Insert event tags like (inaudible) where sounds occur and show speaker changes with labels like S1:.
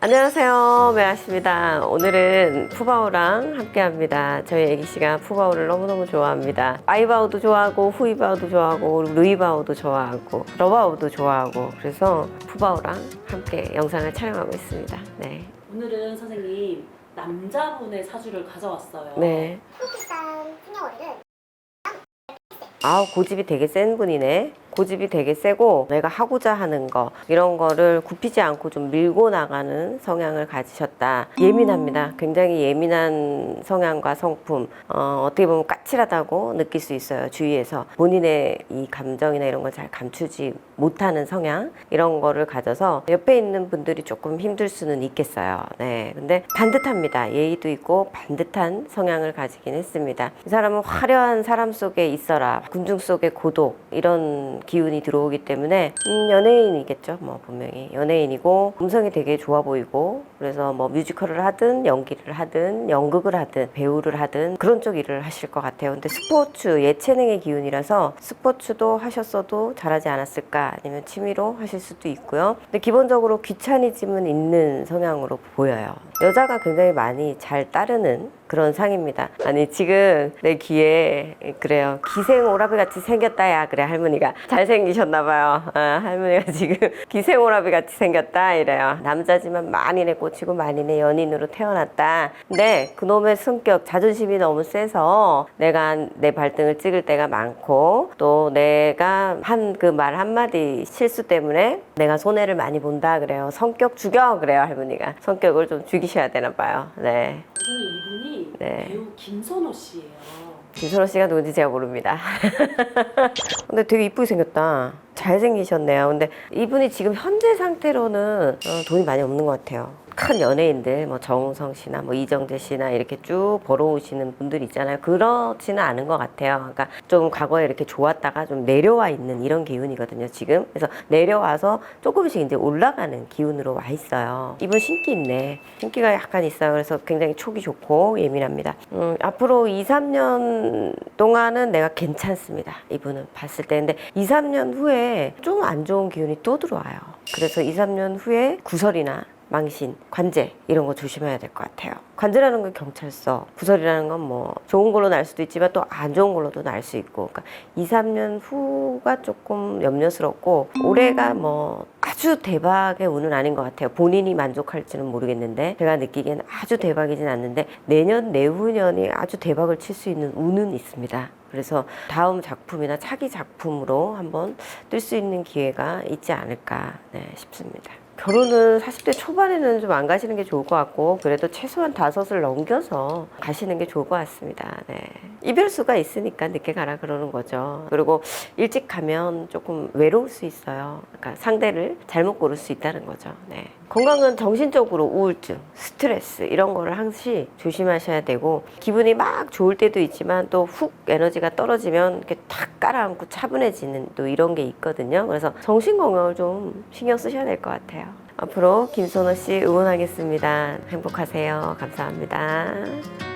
S1: 안녕하세요 매아씨입니다 오늘은 푸바오랑 함께 합니다 저희 애기씨가 푸바오를 너무너무 좋아합니다 아이바오도 좋아하고 후이바오도 좋아하고 루이바오도 좋아하고 러바오도 좋아하고 그래서 푸바오랑 함께 영상을 촬영하고 있습니다 네.
S2: 오늘은 선생님 남자분의 사주를 가져왔어요.
S1: 네.
S3: 비싼 풍요리를
S1: 아우 고집이 되게 센 분이네. 고집이 되게 세고 내가 하고자 하는 거 이런 거를 굽히지 않고 좀 밀고 나가는 성향을 가지셨다. 예민합니다. 굉장히 예민한 성향과 성품. 어, 어떻게 보면 까칠하다고 느낄 수 있어요. 주위에서 본인의 이 감정이나 이런 걸 잘 감추지 못하는 성향 이런 거를 가져서 옆에 있는 분들이 조금 힘들 수는 있겠어요. 네. 근데 반듯합니다. 예의도 있고 반듯한 성향을 가지긴 했습니다. 이 사람은 화려한 사람 속에 있어라. 군중 속의 고독 이런 기운이 들어오기 때문에 음, 연예인이겠죠. 뭐 분명히 연예인이고 음성이 되게 좋아 보이고 그래서 뭐 뮤지컬을 하든 연기를 하든 연극을 하든 배우를 하든 그런 쪽 일을 하실 것 같아요. 근데 스포츠 예체능의 기운이라서 스포츠도 하셨어도 잘하지 않았을까 아니면 취미로 하실 수도 있고요. 근데 기본적으로 귀차니즘은 있는 성향으로 보여요. 여자가 굉장히 많이 잘 따르는 그런 상입니다. 아니 지금 내 귀에 그래요. 기생 오라비 같이 생겼다야 그래 할머니가 잘 생기셨나 봐요. 아, 할머니가 (laughs) 지금 기생 오라비 같이 생겼다 이래요. 남자지만 만인의 꽃이고 만인의 연인으로 태어났다. 근데 그놈의 성격 자존심이 너무 세서 내가 내 발등을 찍을 때가 많고 또 내가 한 그 말 한마디 실수 때문에 내가 손해를 많이 본다 그래요. 성격 죽여 그래요 할머니가. 성격을 좀 죽이셔야 되나 봐요. 네.
S2: 선생님 이분이
S1: 네.
S2: 배우 김선호 씨예요.
S1: 김선호 씨가 누군지 제가 모릅니다. (laughs) 근데 되게 이쁘게 생겼다. 잘생기셨네요. 근데 이분이 지금 현재 상태로는 어, 돈이 많이 없는 것 같아요. 큰 연예인들, 뭐 정우성 씨나 뭐 이정재 씨나 이렇게 쭉 벌어오시는 분들 있잖아요. 그렇지는 않은 것 같아요. 그러니까 좀 과거에 이렇게 좋았다가 좀 내려와 있는 이런 기운이거든요, 지금. 그래서 내려와서 조금씩 이제 올라가는 기운으로 와 있어요. 이분 신기 있네. 신기가 약간 있어요. 그래서 굉장히 촉이 좋고 예민합니다. 음, 앞으로 2, 3년 동안은 내가 괜찮습니다. 이분은 봤을 때. 근데 2, 3년 후에 좀 안 좋은 기운이 또 들어와요. 그래서 2, 3년 후에 구설이나 망신, 관제 이런 거 조심해야 될 것 같아요. 관제라는 건 경찰서, 구설이라는 건 뭐 좋은 걸로 날 수도 있지만 또 안 좋은 걸로도 날 수 있고, 그러니까 2, 3년 후가 조금 염려스럽고 올해가 뭐 아주 대박의 운은 아닌 것 같아요. 본인이 만족할지는 모르겠는데 제가 느끼기엔 아주 대박이진 않는데 내년 내후년이 아주 대박을 칠 수 있는 운은 있습니다. 그래서 다음 작품이나 차기 작품으로 한번 뜰 수 있는 기회가 있지 않을까 네, 싶습니다. 결혼은 40대 초반에는 좀 안 가시는 게 좋을 것 같고 그래도 최소한 다섯을 넘겨서 가시는 게 좋을 것 같습니다. 네. 이별 수가 있으니까 늦게 가라 그러는 거죠. 그리고 일찍 가면 조금 외로울 수 있어요. 그러니까 상대를 잘못 고를 수 있다는 거죠. 네. 건강은 정신적으로 우울증, 스트레스 이런 거를 항시 조심하셔야 되고 기분이 막 좋을 때도 있지만 또 훅 에너지가 떨어지면 이렇게 탁 깔아앉고 차분해지는 또 이런 게 있거든요. 그래서 정신 건강을 좀 신경 쓰셔야 될 것 같아요. 앞으로 김선호 씨 응원하겠습니다. 행복하세요. 감사합니다.